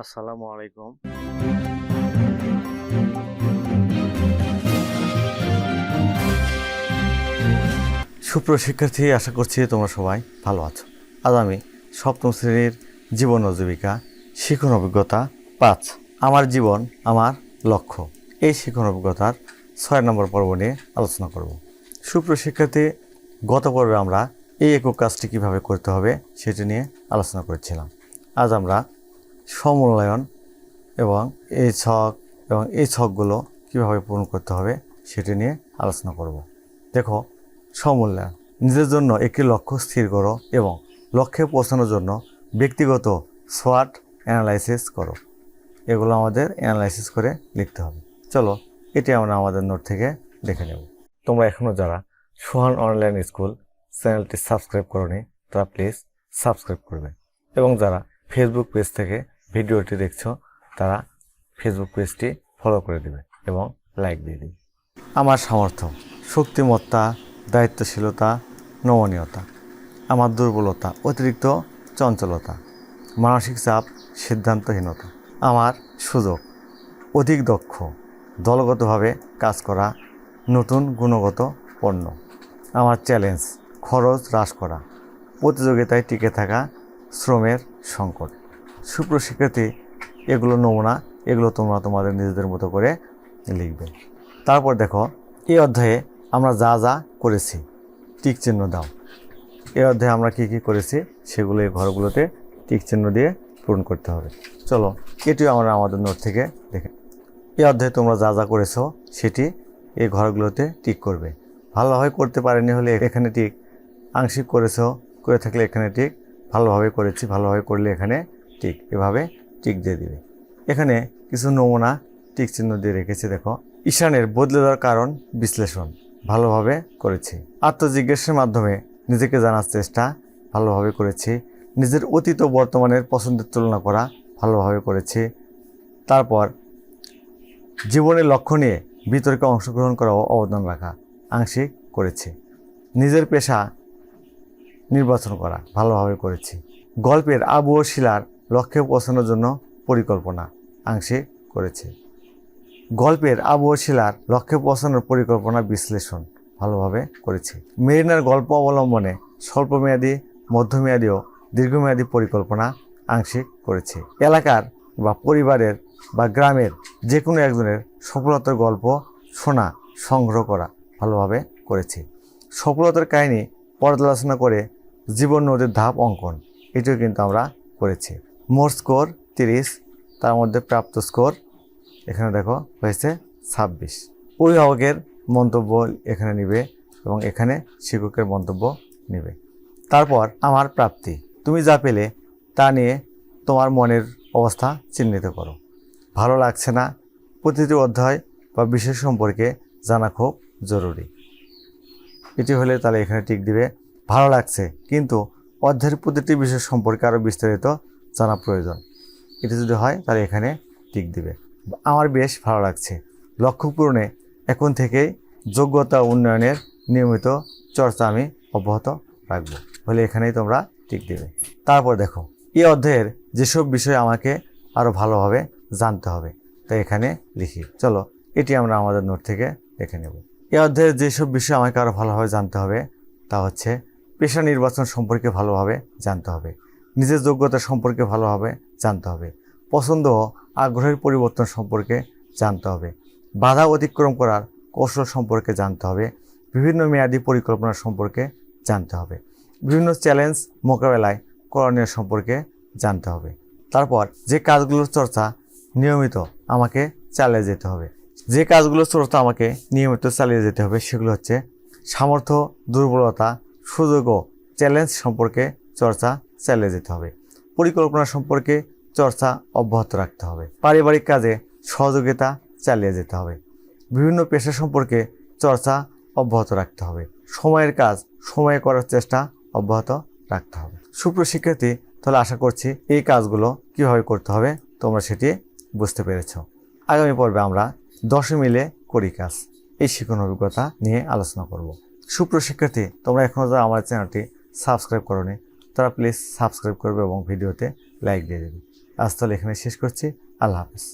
আসসালামু আলাইকুম। সুপ্রিয় শিক্ষার্থী, আশা করছি তোমরা সবাই ভালো আছো। আজ আমি সপ্তম শ্রেণির জীবন জীবিকা শিখন অভিজ্ঞতা পাঁচ, আমার জীবন, আমার লক্ষ্য। এই শিখন অভিজ্ঞতার ছয় নম্বর পর্ব নিয়ে আলোচনা করব। সুপ্রিয় শিক্ষার্থী, গত পর্বে আমরা এই একক কাজটি কীভাবে করতে হবে সেটি নিয়ে আলোচনা করেছিলাম। আজ আমরা সমূল্যায়ন এবং এই ছক এবং এই ছকগুলো কীভাবে পূরণ করতে হবে সেটি নিয়ে আলোচনা করব। দেখো সমূল্যায়ন নিজের জন্য একটি লক্ষ্য স্থির করো এবং লক্ষ্যে পৌঁছানোর জন্য ব্যক্তিগত সোয়াট অ্যানালাইসিস করো। এগুলো আমাদের অ্যানালাইসিস করে লিখতে হবে। চলো, এটি আমরা আমাদের নোট থেকে দেখে নেব। তোমরা এখনও যারা সোহান অনলাইন স্কুল চ্যানেলটি সাবস্ক্রাইব করনি, তারা প্লিজ সাবস্ক্রাইব করবে। এবং যারা ফেসবুক পেজ থেকে ভিডিওটি দেখছ, তারা ফেসবুক পেজটি ফলো করে দেবে এবং লাইক দিয়ে দিবে। আমার সামর্থ্য, শক্তিমত্তা, দায়িত্বশীলতা, নমনীয়তা, আমার দুর্বলতা, অতিরিক্ত চঞ্চলতা, মানসিক চাপ, সিদ্ধান্তহীনতা, আমার সুযোগ, অধিক দক্ষ, দলগতভাবে কাজ করা, নতুন গুণগত পণ্য, আমার চ্যালেঞ্জ খরচ হ্রাস করা, প্রতিযোগিতায় টিকে থাকা, শ্রমের সংকট। সুপ্রশিক্ষার্থী, এগুলো নমুনা, এগুলো তোমরা তোমাদের নিজেদের মতো করে লিখবে। তারপর দেখো, এই অধ্যায়ে আমরা যা যা করেছি, টিক চিহ্ন দাও। এই অধ্যায়ে আমরা কি কি করেছি, সেগুলো এই ঘরগুলোতে টিক চিহ্ন দিয়ে পূরণ করতে হবে। চলো, এটিও আমরা আমাদের নোট থেকে দেখে এই অধ্যায়ে তোমরা যা যা করেছ, সেটি এই ঘরগুলোতে টিক করবে। ভালোভাবে করতে পারেনি হলে এখানে টিক। আংশিক করেছ, করে থাকলে এখানে টিক। ভালোভাবে করেছি, ভালোভাবে করলে এখানে টিক, এভাবে টিক দিয়ে দিবে। এখানে কিছু নমুনা টিক চিহ্ন দিয়ে রেখেছি, দেখো। ঈশানের বদলে দেওয়ার কারণ বিশ্লেষণ, ভালোভাবে করেছি। আত্মজিজ্ঞাসার মাধ্যমে নিজেকে জানার চেষ্টা, ভালোভাবে করেছি। নিজের অতীত ও বর্তমানের পছন্দের তুলনা করা, ভালোভাবে করেছি। তারপর জীবনের লক্ষ্য নিয়ে বিতর্কে অংশগ্রহণ করা ও অবদান রাখা, আংশিক করেছি। নিজের পেশা নির্বাচন করা, ভালোভাবে করেছি। গল্পের আবু ও শিলার লক্ষ্যে পৌঁছানোর জন্য পরিকল্পনা আংশিক করেছে। গল্পের আবু শিলার লক্ষ্যে পৌঁছানোর পরিকল্পনা বিশ্লেষণ ভালোভাবে করেছে। মেরিনার গল্প অবলম্বনে স্বল্পমেয়াদী, মধ্যমেয়াদী ও দীর্ঘমেয়াদী পরিকল্পনা আংশিক করেছে। এলাকার বা পরিবারের বা গ্রামের যে কোনো একজনের সফলতার গল্প শোনা, সংগ্রহ করা ভালোভাবে করেছে। সফলতার কাহিনী পর্যালোচনা করে জীবন নদীর ধাপ অঙ্কন, এটিও কিন্তু আমরা করেছি। মোট স্কোর তিরিশ, তার মধ্যে প্রাপ্ত স্কোর, এখানে দেখো, হয়েছে ছাব্বিশ। অভিভাবকের মন্তব্য এখানে নিবে এবং এখানে শিক্ষকের মন্তব্য নেবে। তারপর আমার প্রাপ্তি। তুমি যা পেলে তা নিয়ে তোমার মনের অবস্থা চিহ্নিত করো। ভালো লাগছে না, প্রতিটি অধ্যায় বা বিষয় সম্পর্কে জানা খুব জরুরি। এটি হলে তাহলে এখানে টিক দিবে, ভালো লাগছে, কিন্তু অধ্যায়ের প্রতিটি বিষয় সম্পর্কে আরও বিস্তারিত জানা প্রয়োজন। এটা যদি হয়, তাহলে এখানে টিক দিবে। আমার বেশ ভালো লাগছে। লক্ষ্য পূরণে এখন থেকেই যোগ্যতা উন্নয়নের নিয়মিত চর্চা আমি অব্যাহত রাখব। বলে এখানেই তোমরা টিক দেবে। তারপর দেখো, এই অধ্যায়ের যেসব বিষয় আমাকে আরও ভালোভাবে জানতে হবে, তাই এখানে লিখি। চলো, এটি আমরা আমাদের নোট থেকে দেখে নেব। এই অধ্যায়ের যেসব বিষয় আমাকে আরও ভালোভাবে জানতে হবে, তা হচ্ছে পেশা নির্বাচন সম্পর্কে ভালোভাবে জানতে হবে। নিজের যোগ্যতা সম্পর্কে ভালোভাবে জানতে হবে। পছন্দ আগ্রহের পরিবর্তন সম্পর্কে জানতে হবে। বাধা অতিক্রম করার কৌশল সম্পর্কে জানতে হবে। বিভিন্ন মেয়াদি পরিকল্পনা সম্পর্কে জানতে হবে। বিভিন্ন চ্যালেঞ্জ মোকাবেলায় করণীয় সম্পর্কে জানতে হবে। তারপর যে কাজগুলোর চর্চা নিয়মিত আমাকে চালিয়ে যেতে হবে। যে কাজগুলোর চর্চা আমাকে নিয়মিত চালিয়ে যেতে হবে সেগুলো হচ্ছে সামর্থ্য, দুর্বলতা, সুযোগ ও চ্যালেঞ্জ সম্পর্কে চর্চা চালিয়ে যেতে হবে। পরিকল্পনা সম্পর্কে চর্চা অব্যাহত রাখতে হবে। পারিবারিক কাজে সহযোগিতা চালিয়ে যেতে হবে। বিভিন্ন পেশা সম্পর্কে চর্চা অব্যাহত রাখতে হবে। সময়ের কাজ সময়ে করার চেষ্টা অব্যাহত রাখতে হবে। সুপ্রশিক্ষার্থী তাহলে আশা করছি এই কাজগুলো কীভাবে করতে হবে তোমরা সেটি বুঝতে পেরেছ। আগামী পর্বে আমরা দশমিলে করি কাজ। এই শিক্ষণ অভিজ্ঞতা নিয়ে আলোচনা করব। সুপ্রশিক্ষার্থী তোমরা এখনও আমার চ্যানেলটি সাবস্ক্রাইব করনি তারা প্লিজ সাবস্ক্রাইব করবে এবং ভিডিওতে লাইক দিয়ে দেবে। আজ তাহলে এখানে শেষ করছি। আল্লাহ হাফেজ।